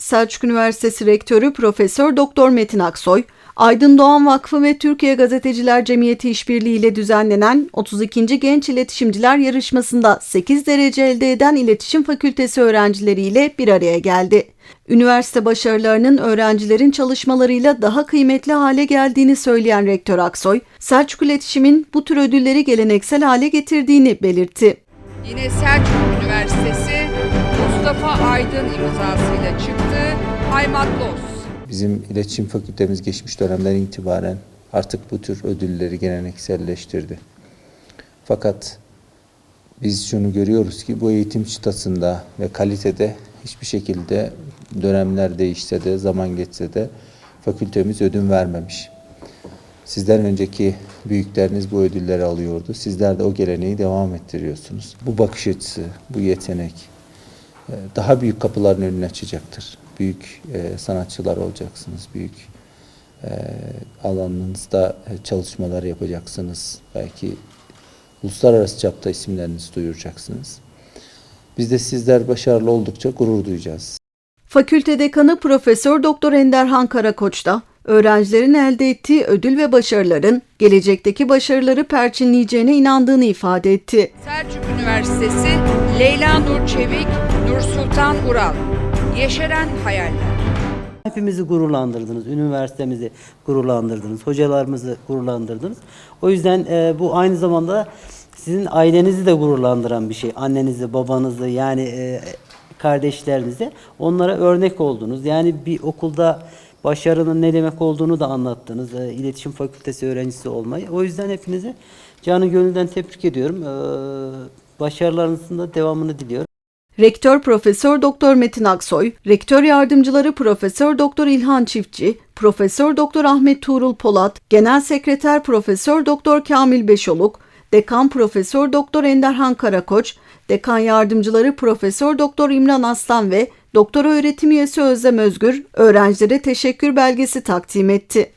Selçuk Üniversitesi Rektörü Profesör Doktor Metin Aksoy, Aydın Doğan Vakfı ve Türkiye Gazeteciler Cemiyeti işbirliği ile düzenlenen 32. Genç İletişimciler Yarışması'nda 8 derece elde eden İletişim Fakültesi öğrencileriyle bir araya geldi. Üniversite başarılarının öğrencilerin çalışmalarıyla daha kıymetli hale geldiğini söyleyen Rektör Aksoy, Selçuk İletişim'in bu tür ödülleri geleneksel hale getirdiğini belirtti. Yine Selçuk Üniversitesi Mustafa Aydın imzasıyla çıktı. Haymatlı olsun. Bizim iletişim fakültemiz geçmiş dönemden itibaren artık bu tür ödülleri gelenekselleştirdi. Fakat biz şunu görüyoruz ki bu eğitim çıtasında ve kalitede hiçbir şekilde dönemler değişse de zaman geçse de fakültemiz ödün vermemiş. Sizden önceki büyükleriniz bu ödülleri alıyordu. Sizler de o geleneği devam ettiriyorsunuz. Bu bakış açısı, bu yetenek daha büyük kapıların önünü açacaktır. Büyük e, sanatçılar olacaksınız. Büyük e, alanınızda e, çalışmalar yapacaksınız. Belki uluslararası çapta isimlerinizi duyuracaksınız. Biz de sizler başarılı oldukça gurur duyacağız. Fakülte dekanı Profesör Doktor Enderhan Karakoç da öğrencilerin elde ettiği ödül ve başarıların gelecekteki başarıları perçinleyeceğine inandığını ifade etti. Selçuk Üniversitesi Leyla Nur Çevik, Nur Sultan Ural. Yeşeren Hayaller. Hepimizi gururlandırdınız, üniversitemizi gururlandırdınız, hocalarımızı gururlandırdınız. O yüzden e, bu aynı zamanda sizin ailenizi de gururlandıran bir şey. Annenizi, babanızı yani e, kardeşlerinizi onlara örnek oldunuz. Yani bir okulda başarının ne demek olduğunu da anlattınız. E, İletişim Fakültesi öğrencisi olmayı. O yüzden hepinizi canı gönülden tebrik ediyorum. E, başarılarınızın da devamını diliyorum. Rektör Profesör Doktor Metin Aksoy, Rektör Yardımcıları Profesör Doktor İlhan Çiftçi, Profesör Doktor Ahmet Tuğrul Polat, Genel Sekreter Profesör Doktor Kamil Beşoluk, Dekan Profesör Doktor Enderhan Karakoç, Dekan Yardımcıları Profesör Doktor İmran Aslan ve Doktor Öğretim Üyesi Özlem Özgür öğrencilere teşekkür belgesi takdim etti.